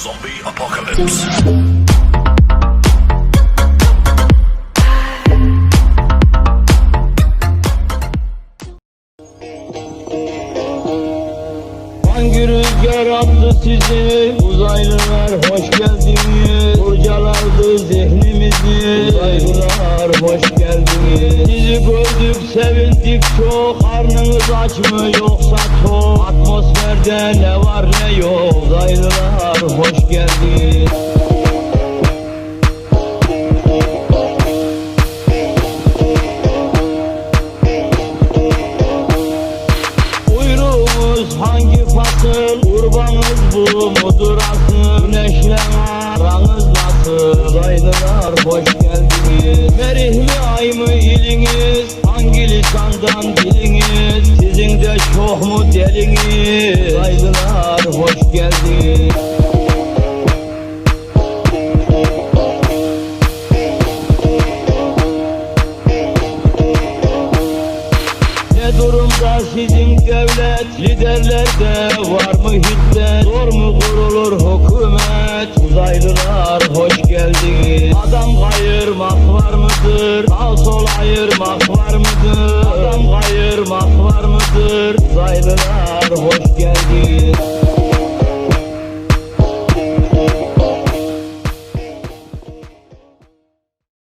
Zombie apocalypse. Hangi rüzgar attı sizi? Uzaylılar hoş geldiniz. Kurcalardı zihnimizi Uzaylılar hoş geldiniz. Sizi gördük sevindik. Çok Karnınız aç mı yoksa tok Atmosferde ne var ne yok? Uzaylılar hoş geldiniz Buyruğumuz hangi fasıl? Kurbanız bu mudur asıl? Güneşle aranız nasıl? Uzaylılar hoş geldiniz. Merih mi ay mı iliniz? Hangi lisandan diliniz? Sizin de çok mu deliniz? Uzaylılar hoş geldiniz Durumda sizin devlet Liderlerde var mı hiddet Zor mu kurulur hükümet? Uzaylılar hoş geldiniz. Adam kayırmak var mıdır? Sağ sol ayırmak var mıdır? Adam kayırmak var mıdır? Uzaylılar hoş